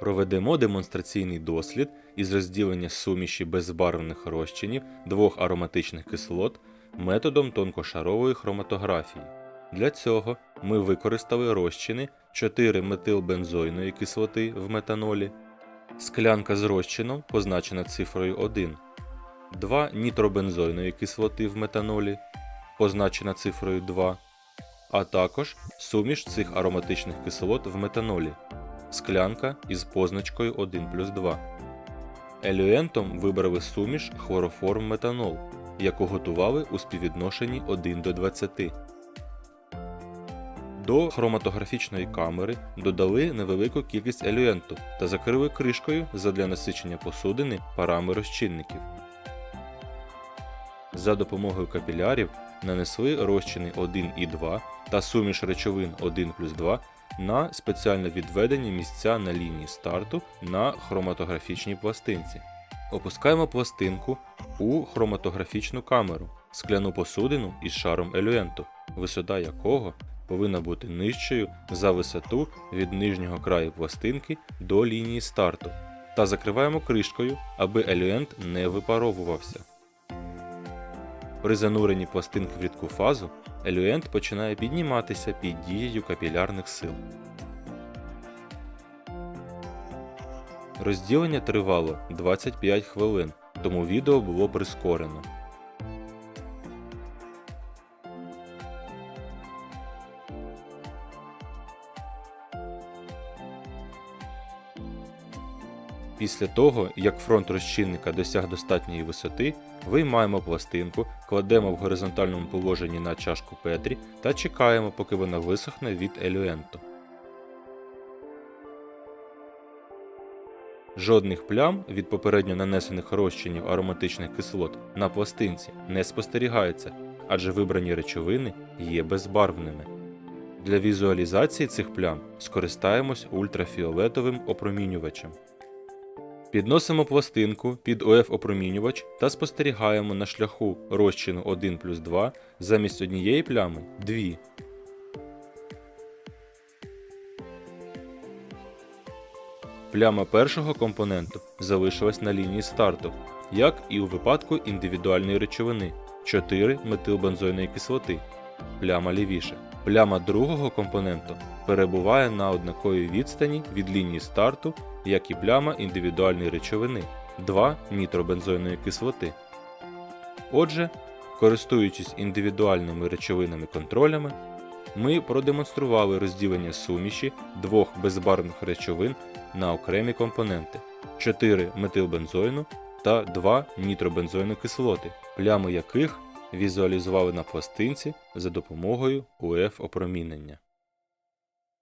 Проведемо демонстраційний дослід із розділення суміші безбарвних розчинів двох ароматичних кислот методом тонкошарової хроматографії. Для цього ми використали розчини 4 метилбензойної кислоти в метанолі, склянка з розчином позначена цифрою 1, 2 нітробензойної кислоти в метанолі, позначена цифрою 2, а також суміш цих ароматичних кислот в метанолі, склянка із позначкою 1 плюс 2. Елюентом вибрали суміш хлороформ метанол, яку готували у співвідношенні 1 до 20. До хроматографічної камери додали невелику кількість елюенту та закрили кришкою задля насичення посудини парами розчинників. За допомогою капілярів нанесли розчини 1 і 2 та суміш речовин 1 плюс 2 на спеціально відведені місця на лінії старту на хроматографічній пластинці. Опускаємо пластинку у хроматографічну камеру, скляну посудину із шаром елюенту, висота якого повинна бути нижчою за висоту від нижнього краю пластинки до лінії старту, та закриваємо кришкою, аби елюент не випаровувався. При зануренні пластинки в рідку фазу елюент починає підніматися під дією капілярних сил. Розділення тривало 25 хвилин, тому відео було прискорено. Після того, як фронт розчинника досяг достатньої висоти, виймаємо пластинку, кладемо в горизонтальному положенні на чашку Петрі та чекаємо, поки вона висохне від елюенту. Жодних плям від попередньо нанесених розчинів ароматичних кислот на пластинці не спостерігається, адже вибрані речовини є безбарвними. Для візуалізації цих плям скористаємось ультрафіолетовим опромінювачем. Підносимо пластинку під ОФ опромінювач та спостерігаємо на шляху розчину 1 плюс 2 замість однієї плями 2. Пляма першого компоненту залишилась на лінії старту, як і у випадку індивідуальної речовини 4 метилбензойної кислоти. Пляма лівіше. Пляма другого компоненту перебуває на однаковій відстані від лінії старту, як і пляма індивідуальної речовини 2 нітробензойної кислоти. Отже, користуючись індивідуальними речовинами контролями, ми продемонстрували розділення суміші двох безбарвних речовин на окремі компоненти 4 метилбензойну та 2 нітробензойну кислоти, плями яких візуалізували на пластинці за допомогою УФ опромінення.